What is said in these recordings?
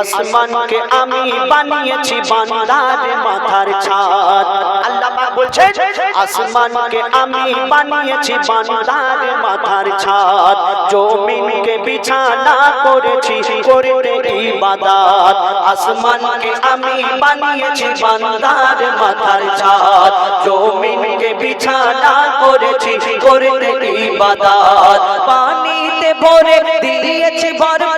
আসমানকে আমি বানিয়েছি বান্দার মাথার ছাদ। আল্লাহ পাক আসমানকে আমি বানিয়েছি বান্দার মাথার ছাদ। জমিনকে বিছানা করেছি, করতে ইবাদত। আসমানকে আমি বানিয়েছি বান্দার মাথার ছাদ। জমিনকে বিছানা করেছি, করতে ইবাদত। পানিতে ভরে দিয়েছি ভরপুর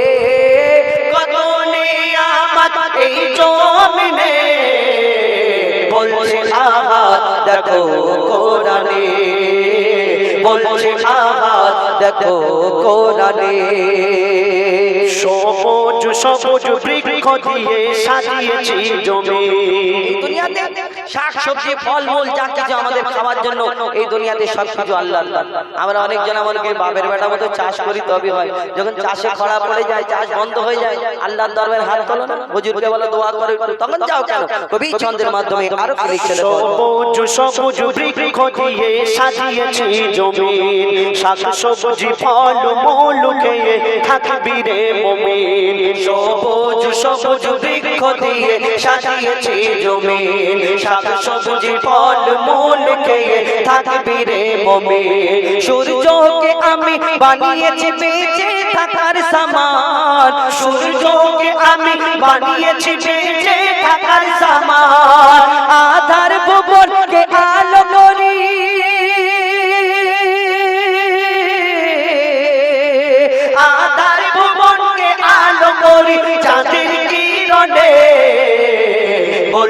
বলছে আহাত দেখো কোরআনে। সবুজ সবুজ বৃক্ষ দিয়ে সাজিয়েছি জমি। দুনিয়াতে। শাক সবজি ফল মূল যা কিছু আমাদের খাওয়ার জন্য এই দুনিয়াতে সব আল্লাহ আমরা অনেকজন আমাদেরকে বাপের বেটা মতো চাষ করি, তবে হয়। যখন চাষে খরা পড়ে যায়, চাষ বন্ধ হয়ে যায়, আল্লাহর দরবারে হাত তোলো হুজুরকে বলো, দোয়া করো তখন যাও কেন? কবি ছন্দের মাধ্যমে আরও কালেকশন সবুজ সবুজ বৃক্ষ দিয়ে সাজিয়েছি জমি শাক সবজি ফল মূল খেয়ে থাকবি রে মমিন। সবুজ সবুজ বৃক্ষ দিয়ে সাজিয়েছি জমি সূর্যকে আমি বানিয়েছি বেঁচে থাকার সূর্যকে আমি বানিয়েছি বেঁচে থাকার আধার ভুবনকে আলো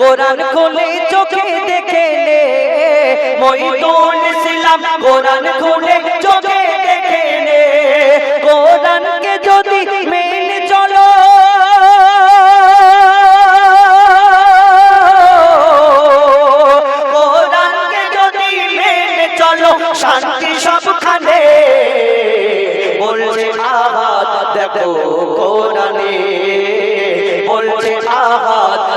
কোরআন খুলে চোখে দেখে নে। মইদুল ইসলাম কোরআন খুলে চোখে দেখে নে। কোরআনকে যদি মেনে চলো। কোরআনকে যদি মেনে চলো শান্তি সবখানে। বলছে আহাত দেখো কোরআনে। বলছে আহাত